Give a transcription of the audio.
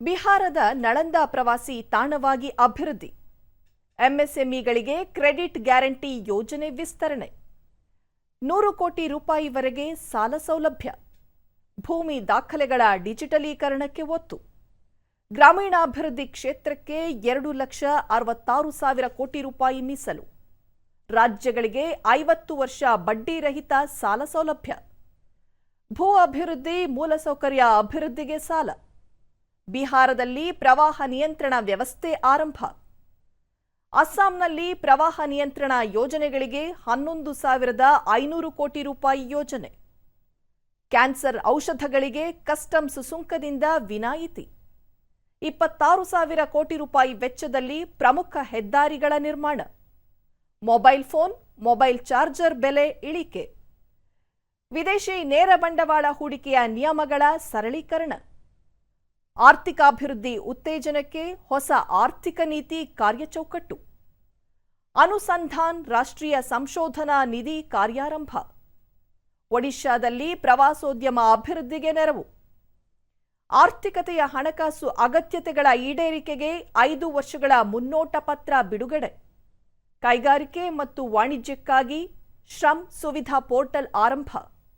ಬಿಹಾರದ ನಳಂದ ಪ್ರವಾಸಿ ತಾಣವಾಗಿ ಅಭಿವೃದ್ಧಿ. ಎಂಎಸ್ಎಂಇಗಳಿಗೆ ಕ್ರೆಡಿಟ್ ಗ್ಯಾರಂಟಿ ಯೋಜನೆ ವಿಸ್ತರಣೆ. ನೂರು ಕೋಟಿ ರೂಪಾಯಿವರೆಗೆ ಸಾಲ ಸೌಲಭ್ಯ. ಭೂಮಿ ದಾಖಲೆಗಳ ಡಿಜಿಟಲೀಕರಣಕ್ಕೆ ಒತ್ತು. ಗ್ರಾಮೀಣಾಭಿವೃದ್ಧಿ ಕ್ಷೇತ್ರಕ್ಕೆ ಎರಡು ಲಕ್ಷ ಅರವತ್ತಾರು ಸಾವಿರ ಕೋಟಿ ರೂಪಾಯಿ ಮೀಸಲು. ರಾಜ್ಯಗಳಿಗೆ ಐವತ್ತು ವರ್ಷ ಬಡ್ಡಿ ರಹಿತ ಸಾಲ ಸೌಲಭ್ಯ. ಭೂ ಅಭಿವೃದ್ಧಿ ಮೂಲಸೌಕರ್ಯ ಅಭಿವೃದ್ಧಿಗೆ ಸಾಲ. ಬಿಹಾರದಲ್ಲಿ ಪ್ರವಾಹ ನಿಯಂತ್ರಣ ವ್ಯವಸ್ಥೆ ಆರಂಭ. ಅಸ್ಸಾಂನಲ್ಲಿ ಪ್ರವಾಹ ನಿಯಂತ್ರಣ ಯೋಜನೆಗಳಿಗೆ ಹನ್ನೊಂದು ಸಾವಿರದ ಐನೂರು ಕೋಟಿ ರೂಪಾಯಿ ಯೋಜನೆ. ಕ್ಯಾನ್ಸರ್ ಔಷಧಗಳಿಗೆ ಕಸ್ಟಮ್ಸ್ ಸುಂಕದಿಂದ ವಿನಾಯಿತಿ. ಇಪ್ಪತ್ತಾರು ಸಾವಿರ ಕೋಟಿ ರೂಪಾಯಿ ವೆಚ್ಚದಲ್ಲಿ ಪ್ರಮುಖ ಹೆದ್ದಾರಿಗಳ ನಿರ್ಮಾಣ. ಮೊಬೈಲ್ ಫೋನ್, ಮೊಬೈಲ್ ಚಾರ್ಜರ್ ಬೆಲೆ ಇಳಿಕೆ. ವಿದೇಶಿ ನೇರ ಬಂಡವಾಳ ಹೂಡಿಕೆಯ ನಿಯಮಗಳ ಸರಳೀಕರಣ. ಆರ್ಥಿಕಾಭಿವೃದ್ಧಿ ಉತ್ತೇಜನಕ್ಕೆ ಹೊಸ ಆರ್ಥಿಕ ನೀತಿ ಕಾರ್ಯಚೌಕಟ್ಟು. ಅನುಸಂಧಾನ್ ರಾಷ್ಟ್ರೀಯ ಸಂಶೋಧನಾ ನಿಧಿ ಕಾರ್ಯಾರಂಭ. ಒಡಿಶಾದಲ್ಲಿ ಪ್ರವಾಸೋದ್ಯಮ ಅಭಿವೃದ್ಧಿಗೆ ನೆರವು. ಆರ್ಥಿಕತೆಯ ಹಣಕಾಸು ಅಗತ್ಯತೆಗಳ ಈಡೇರಿಕೆಗೆ ಐದು ವರ್ಷಗಳ ಮುನ್ನೋಟ ಪತ್ರ ಬಿಡುಗಡೆ. ಕೈಗಾರಿಕೆ ಮತ್ತು ವಾಣಿಜ್ಯಕ್ಕಾಗಿ ಶ್ರಮ್ ಸುವಿಧಾ ಪೋರ್ಟಲ್ ಆರಂಭ.